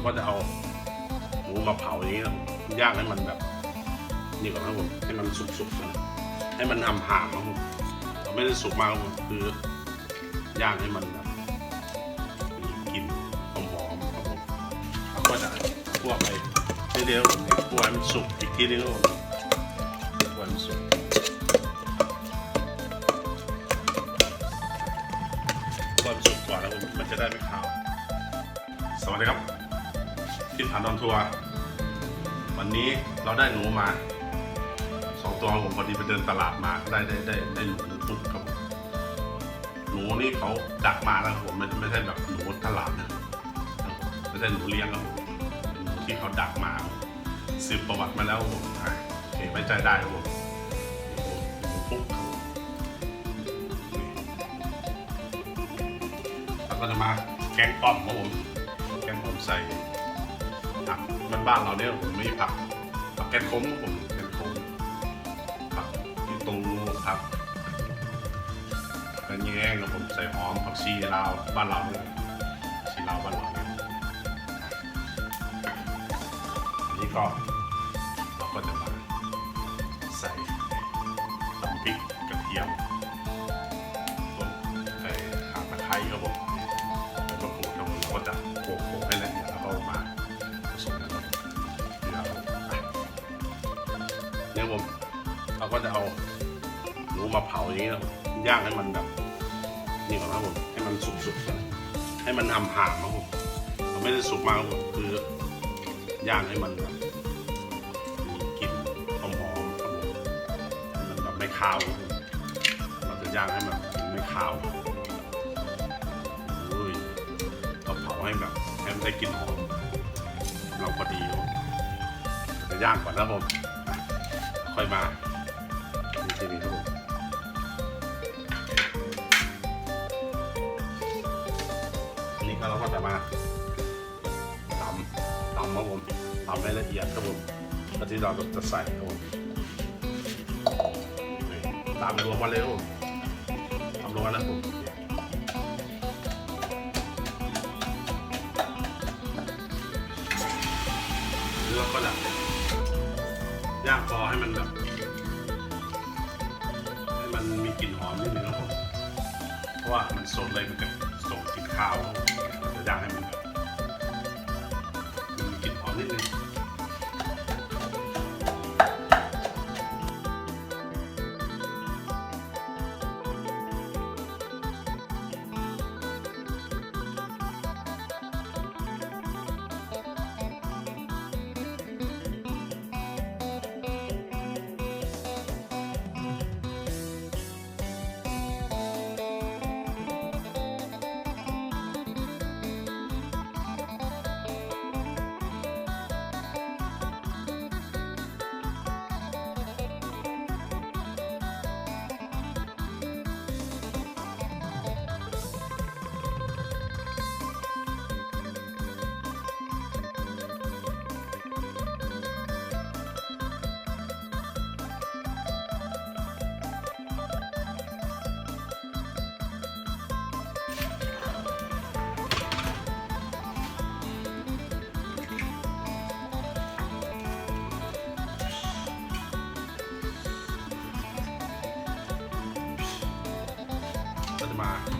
เราก็จะเอาหมูมาเผาอย่างนี้ย่างให้มันแบบ นี่ก่อนนะผมให้มันสุกๆนะให้มันหำหามครับผมเราไม่ได้สุกมากครับผมคือย่างให้มันแบบมีกลิ่นหอมๆครับผมแล้วก็จะคั่วไปเรื่อยๆครับผมคั่วให้มันสุกอีกทีนึงครับผม ที่ผ่านนอนทัวร์วันนี้เราได้หนูมาสองตัวครับผมพอดีไปเดินตลาดมาได้ได้ได้ได้หนูปุ๊บครับผมหนูนี่เขาดักมาแล้วครับผมไม่ไม่ใช่แบบหนูตลาดนะไม่ใช่หนูเลี้ยงครับผมหนูที่เขาดักมาสืบประวัติมาแล้วครับผมโอเคไว้ใจได้ครับผมหนูปุ๊บครับผมนี่แล้วก็จะมาแกงป้อมครับผมแกงผมใส่ มันบ้านเราเนี่ยผมไม่ผักผักแกงขมครับผมแกงขมผักที่ตูผักกระแยงครับผมใส่หอมผักชีลาวบ้านเราเนี่ยชีลาวบ้านเราเนี่ยอันนี้ก็เราก็จะมาใส่ตำพริกกระเทียม เราก็จะเอาหมูมาเผาอย่างนี้นะย่างให้มันแบบนี่ก่อนครับผมให้มันสุกๆนะให้มันหำหามๆครับผมเราไม่ได้สุกมากครับผมคือย่างให้มันแบบมีกลิ่นหอมๆครับผมมันแบบไม่คาวเราจะย่างให้มันไม่คาวอุ้ยเราเผาให้แบบให้มันได้กลิ่นหอมเราพอดีครับจะย่างก่อนนะผม ค่อยมา นี่ทีนี้ครับผมอันนี้ก็เราก็จะมาตำตำครับผมตำให้ละเอียดครับผมแล้วที่เราจะใส่ครับผมตามรวมมาเลยครับผมตำรวมกันนะผมเลือกก็แบบย่างพอให้มันแบบ ว่ามันสดเลยมันจะส่งกลิ่นข้าวเราจะย่างให้มันแบบมันมีกลิ่นหอมนิดนึง ก็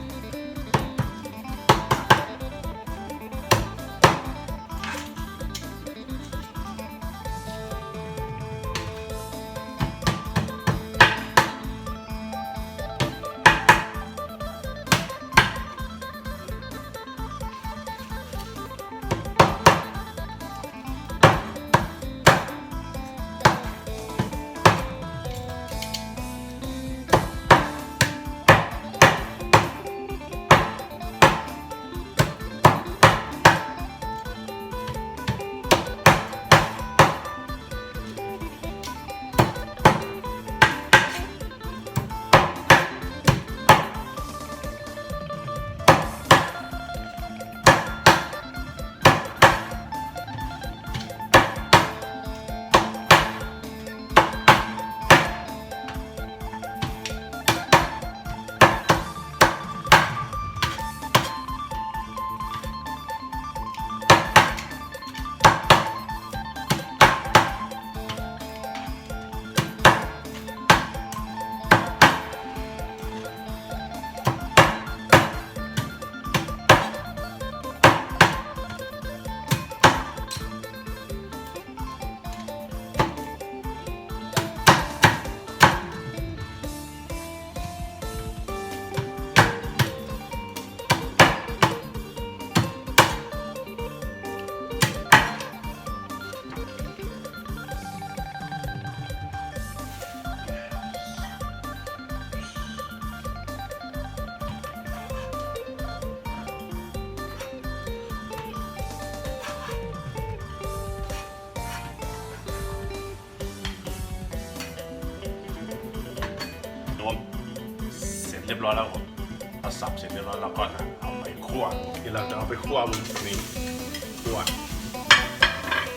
รวมเสร็จเรียบร้อยแล้วผมพอสับเสร็จเรียบร้อยเราก็จะเอาไปคั่วที่เราจะเอาไปคั่วมันนี่คั่ว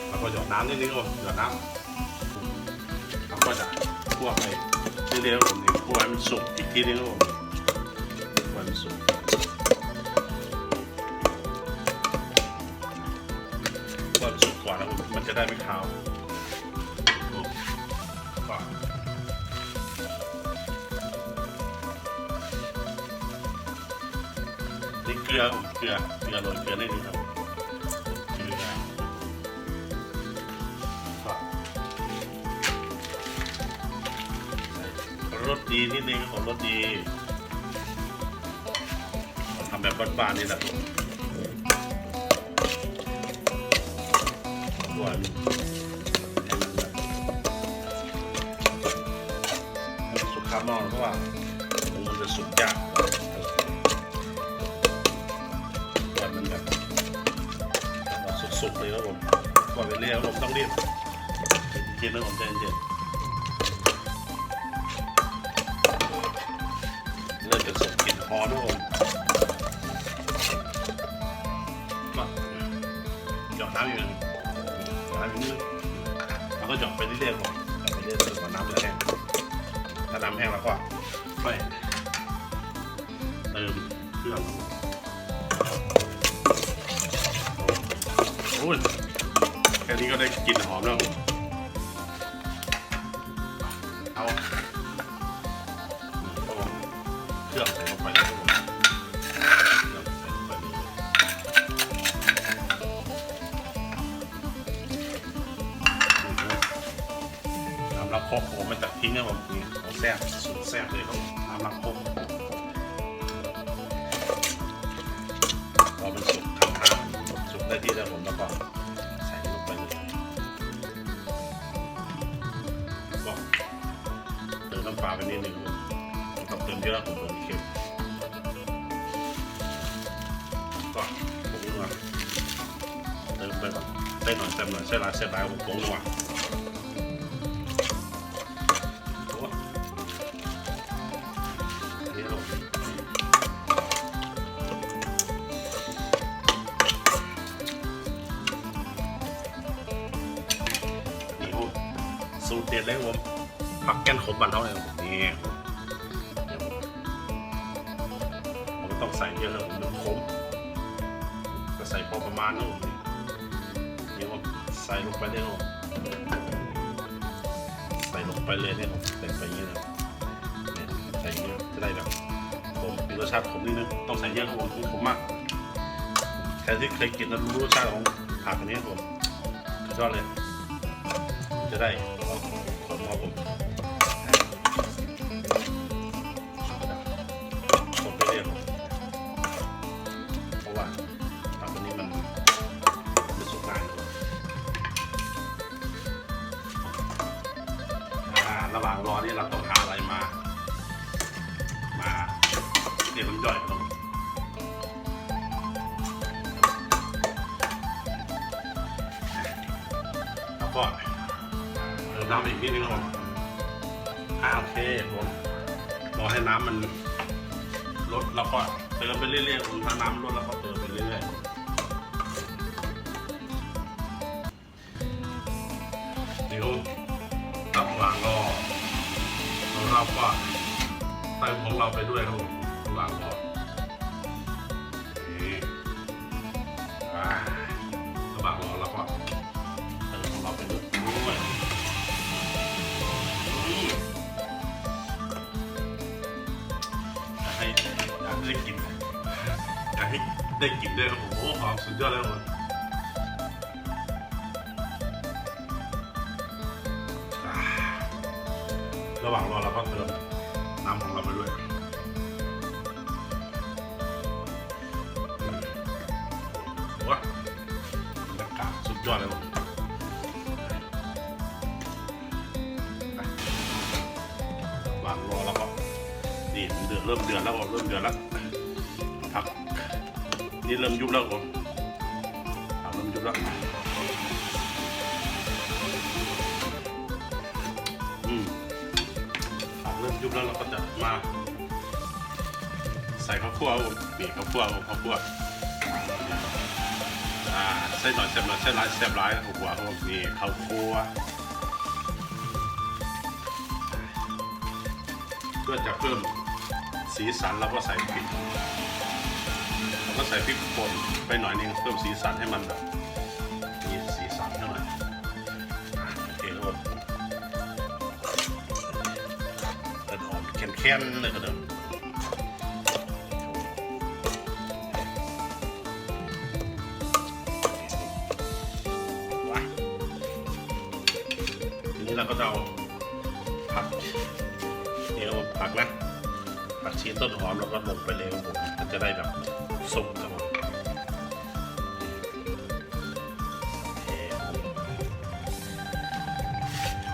แล้วก็หยดน้ำนิดนึงครับผมหยดน้ำเราก็จะคั่วไปเรื่อยๆครับผมนี่คั่วให้มันสุกอีกทีนึงครับผมคั่วให้มันสุกคั่วให้มันสุกก่อนแล้วผมมันจะได้ไม่คาว ลือผมเกลือเกลือโรยเกลือนิดนึงครับเกลือรสดีนิดนึงของรสดีทำแบบบ้านๆนี่แหละผมหวานให้มันแบบสุกข้างนอกเพราะว่ามันจะสุกยาก เลยครับผมก่อนไปเรียกผมต้องรีบเย็นนะผมใจเย็นเริ่มจะสุกลิ่นหอมนะผมมาหยอดน้ำอยู่นะน้ำอยู่นิดนึงแล้วก็หยอดไปเรื่อยๆผมไปเรื่อยๆจนกว่าน้ำจะแห้งถ้าน้ำแห้งแล้วก็ค่อยเติมเครื่อง อ้ยแค่นี้ก็ได้กลิ่นหอมแล้ว ติมน้ำปลาไปนิดนึงครับผมต้องเติมเยอะผมโดนเค็มก็ผงนัวเติมไปก่อนได้หน่อยเติมหน่อยใส่ลายใส่ลายผมผงนัวโอ้อันนี้ลงนี่โอ้สูตรเด็ดเลยครับผมผักแก้นขมบันเท่าไหร่ครับ ผมนี่เดี๋ยวผมก็ต้องใส่เยอะเลยผมมันขมก็ใส่พอประมาณนะผมนี่นี่ผมใส่ลงไปเลยครับผมใส่ลงไปเลยเนี่ยผมใส่ไปอย่างนี้นะเนี่ยใส่อย่างนี้จะได้แบบผมมีรสชาติขมนิดนึงต้องใส่เยอะครับผมขมมากใครที่เคยกินแล้วรู้รสชาติของผักอันนี้ครับผมสุดยอดเลย จะได้เอาข ระหว่างรอนี่เราต้องหาอะไรมา มาเดี๋ยวมันย่อยลงแล้วก็เติมน้ำอีกนิดนึงครับผมอ่าโอเคผมรอให้น้ำมันลดแล้วก็เติมไปเรื่อยๆผมถ้าน้ำลดแล้วก็เติมไปเรื่อยๆเดี๋ยว เราก็เติมของเราไปด้วยครับผมระหว่างรอนี่อ่าระหว่างรอเราก็เติมของเราไปด้วยอยากให้อยากให้ได้กินอยากให้ได้กินด้วยครับผมโอ้หอมสุดยอดเลยครับ ระหว่างรอเราก็เติมน้ำของเราไปด้วยว้าบรรยากาศสุดยอดเลยผมระหว่างรอเราก็นี่เดือดเริ่มเดือดแล้วผมเริ่มเดือดแล้วผักนี่เริ่มยุบแล้วผมเริ่มยุบแล้ว ยุบแล้วเราก็จะมา ใส่ข้าวคั่วครับนี่ข้าวคั่วครับข้าวคั่วอ่าใส่หน่อยแซ่บหน่อยใส่ร้ายแซ่บร้ายข้าวคั่วครับนี่ข้าวคั่วเพื่อจะเพิ่มสีสันเราก็ใส่พริกเราก็ใส่พริกป่นไปหน่อยนึงเพิ่มสีสันให้มันแบบ อมแข็งๆเลยก็เดิมทีนี้เราก็จะเอาผักเนี่ยครับผมผักนะผักชีต้นหอมเราก็ลงไปเลยครับผมมันจะได้แบบสุกครับผมโอเคครับผม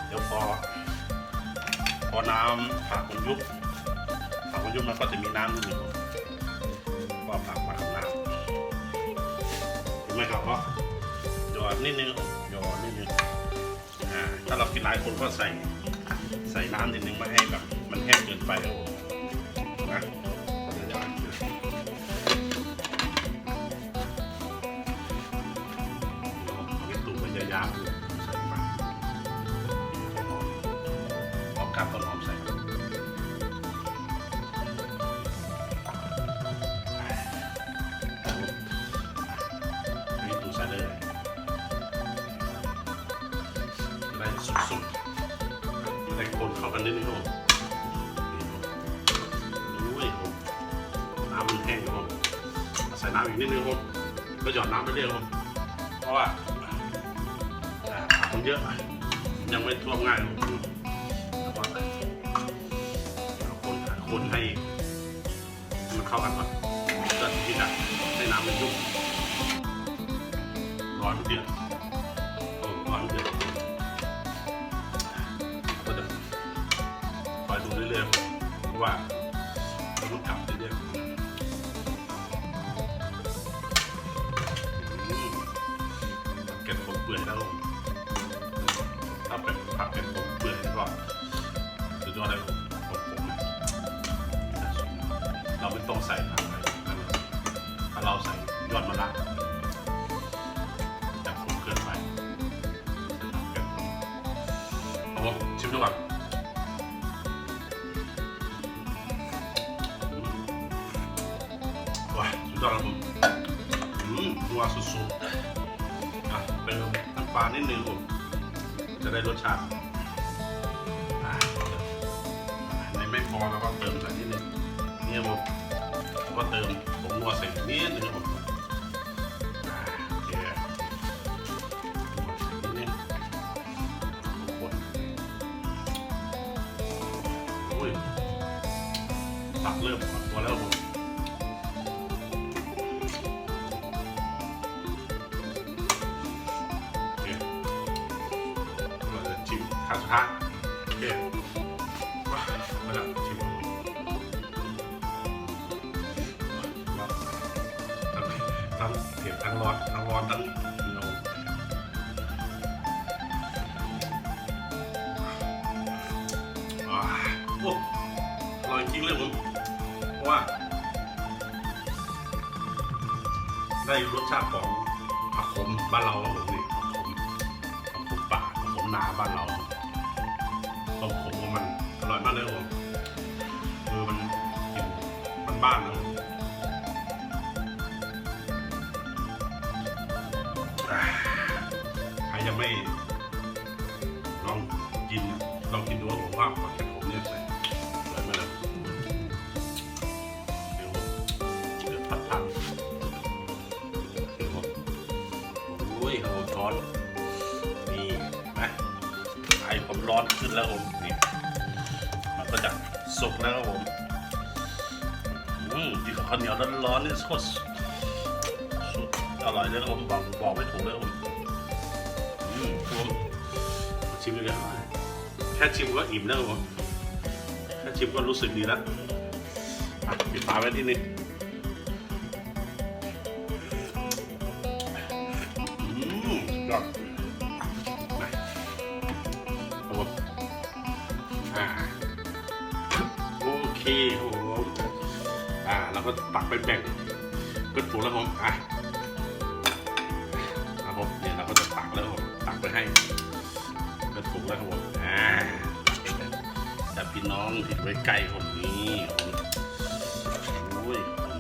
เดี๋ยวพอพอน้ำผักมันยุบ ผักมันยุมันก็จะมีน้ำนิดหนึงก็ผักมาข้างน้ำเห็นไหมครับก็หยอดนิดนึงหยอดนิดนึงอ่าถ้าเรากินหลายคนก็ใส่ใส่น้ำนิดนึงไม่ให้แบบมันแห้งเกินไปครับนะก็จะหยอดเอาไปตุ๋นมันจะยาวใส่ไปเอากลับต้นหอม หยอดน้ำไปเรื่อยครับผมเพราะว่าผมันเยอะ ยังไม่ท่วมง่ายครับผมแล้วก็คนคนให้มันเข้ากันก่อนก็ที่จะให้น้ำมันยุ่งร้อนเดือดโอ้ร้อนเดือดก็จะคอยดูเรื่อยๆเพราะว่า ยอดเลยผมเราไม่ต้องใส่ แล้วก็เติมใส่นิดนึงนี่ครับผมแล้วก็เติมผงนัวใส่นิดนึงครับผมโอเคนิดนึงคนโอ้ยตักเริ่มอ่อนตัวแล้วครับผม เผ็ดทั้งร้อนทั้งร้อนทั้งเนาว้าวโอ้อร่อยจริงเลยผมเพราะว่า ได้รสชาติของผักขมบ้านเราครับผมนี่ผักขมผักขมป่าผักขมนาบ้านเราต้มขมของมันอร่อยมากเลยครับผมคือมันกลินมันบ้านๆนะ ไม่ลองกินลองกินดูว่าผมว่าผักแกงขมเนี่ยใส่อร่อยมากเลยเดี๋ยวเดี๋ยวพัดทานโอ้ยโหร้อนนี่นะไอผมร้อนขึ้นแล้วผมนี่มันก็จะสุกแล้วครับผมอืมที่ข้าวเหนียวร้อนๆนี่โคตรสุดอร่อยเลยครับผมบอกบอกไม่ถูกเลยครับผม ผมชิมเลยครับแค่ชิมก็อิ่มแล้วครับผมแค่ชิมก็รู้สึกดีแล้วปิดฝาไว้ที่นี่อืมยอดนะครับผมอ่าครับผมอ่าเราก็ตักไปแบ่งเป็นฝูงแล้วผมอะ ไปให้เป็นฝูงแล้วครับผมอ่าแต่พี่น้องที่อยู่ใกล้ผมนี่ผมโอ้ยผม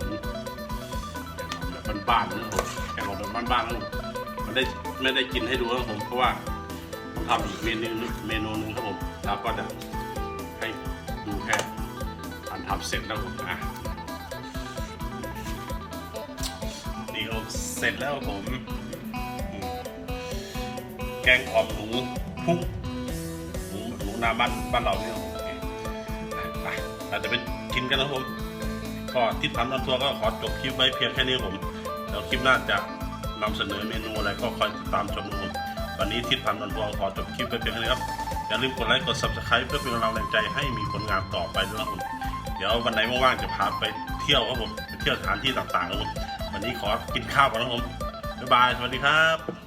แบบบ้านๆนะผมแกงแบบบ้านๆนะผมมันได้ไม่ได้กินให้ดูครับผมเพราะว่าผมทำอีกเมนูนึงเมนูหนึงครับผมเราก็จะให้ดูแค่ตอนทำเสร็จแล้วผมอะนี่ก็เสร็จแล้วครับผม งอ่อมหนูพุกหนูหนูนาบ้านบ้านเราเนี่ยอเคไปเราจะไปกินกันนะครับผมก็ทิศพันธ์ออนทัวร์ก็ขอจบคลิปไว้เพียงแค่นี้ผมแล้วคลิปหน้าจะนำเสนอเมนูอะไรก็คอยติดตามชมนะครับผมวันนี้ทิศพันธ์ออนทัวร์ขอจบคลิปไว้เพียงแค่นี้ครับ อย่าลืมกดไลค์กด subscribe เพื่อเป็นกำลังใจให้มีผลงานต่อไปด้วยนะครับผมเดี๋ยววันไหนว่างๆจะพาไปเที่ยวครับผมไปเที่ยวสถานที่ต่างๆครับผมวันนี้ขอกินข้าวก่อนนะครับผมบ๊ายบาย สวัสดีครับ